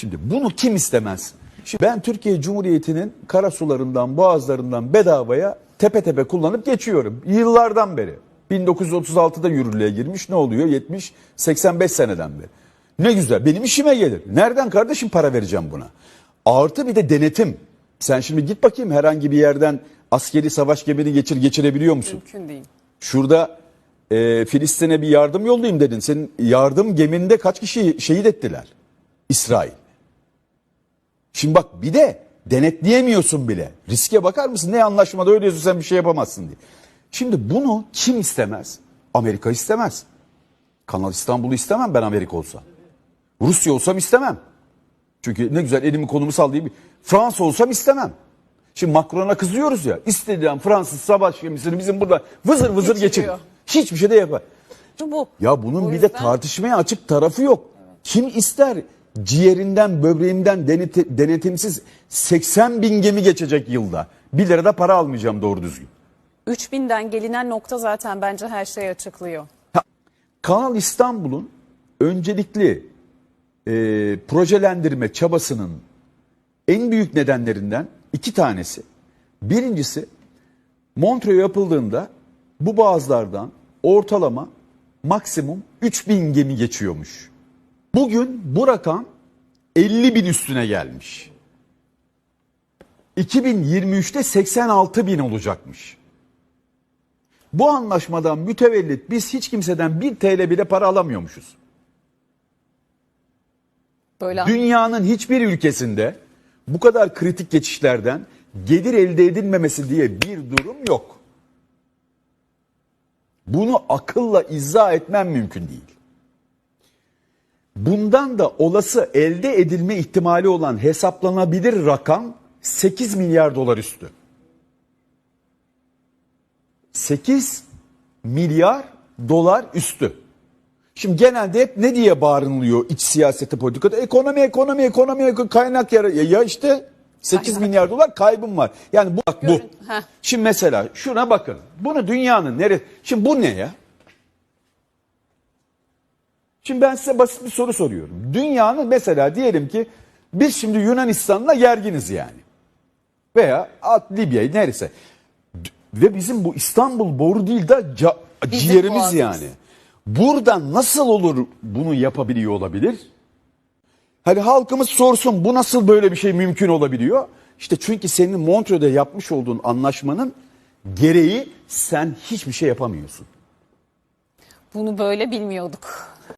Şimdi bunu kim istemez? Şimdi ben Türkiye Cumhuriyeti'nin karasularından, boğazlarından bedavaya tepe tepe kullanıp geçiyorum. Yıllardan beri. 1936'da yürürlüğe girmiş ne oluyor? 70, 85 seneden beri. Ne güzel benim işime gelir. Nereden kardeşim para vereceğim buna? Artı bir de denetim. Sen şimdi git bakayım herhangi bir yerden askeri savaş gemini geçir geçirebiliyor musun? Mümkün değil. Şurada e, Filistin'e bir yardım yollayayım dedin. Senin yardım geminde kaç kişi şehit ettiler? İsrail. Şimdi bak bir de denetleyemiyorsun bile. Riske bakar mısın? Ne anlaşmada öyle yazıyor sen bir şey yapamazsın diye. Şimdi bunu kim istemez? Amerika istemez. Kanal İstanbul'u istemem ben Amerika olsa. Rusya olsam istemem. Çünkü ne güzel elimi kolumu sallayayım. Fransa olsam istemem. Şimdi Macron'a kızıyoruz ya. İstediğim Fransız savaş gemisini bizim burada vızır vızır geçir. Hiçbir şey de yapar. Bu. Ya bunun O bir de tartışmaya açık tarafı yok. Kim ister ciğerinden böbreğimden deneti- denetimsiz 80 bin gemi geçecek yılda. 1 lira da para almayacağım doğru düzgün. 3000'den gelinen nokta zaten bence her şeyi açıklıyor. Ha, Kanal İstanbul'un öncelikli e, projelendirme çabasının en büyük nedenlerinden iki tanesi. Birincisi Montreux yapıldığında bu boğazlardan ortalama maksimum 3000 gemi geçiyormuş. Bugün bu rakam 50 bin üstüne gelmiş. 2023'te 86 bin olacakmış. Bu anlaşmadan mütevellit biz hiç kimseden 1 TL bile para alamıyormuşuz. Böyle Dünyanın hiçbir ülkesinde bu kadar kritik geçişlerden gelir elde edilmemesi diye bir durum yok. Bunu akılla izah etmem mümkün değil. Bundan da olası elde edilme ihtimali olan hesaplanabilir rakam 8 milyar dolar üstü. 8 milyar dolar üstü. Şimdi genelde hep ne diye bağırılıyor iç siyaseti politikada? Ekonomi, ekonomi, ekonomi, kaynak yara. Ya, işte 8 milyar dolar kaybım var. Yani bu bak bu. Görün-. Şimdi mesela şuna bakın. Bunu dünyanın neresi? Şimdi bu ne ya? Şimdi ben size basit bir soru soruyorum. Dünyanın mesela diyelim ki biz şimdi Yunanistan'la gerginiz yani. Veya at Libya'yı neresi? Ve bizim bu İstanbul boru değil de ca- ciğerimiz yani. Buradan nasıl olur bunu yapabiliyor olabilir? Hani halkımız sorsun bu nasıl böyle bir şey mümkün olabiliyor? İşte çünkü senin Montreux'de yapmış olduğun anlaşmanın gereği sen hiçbir şey yapamıyorsun. bunu böyle bilmiyorduk.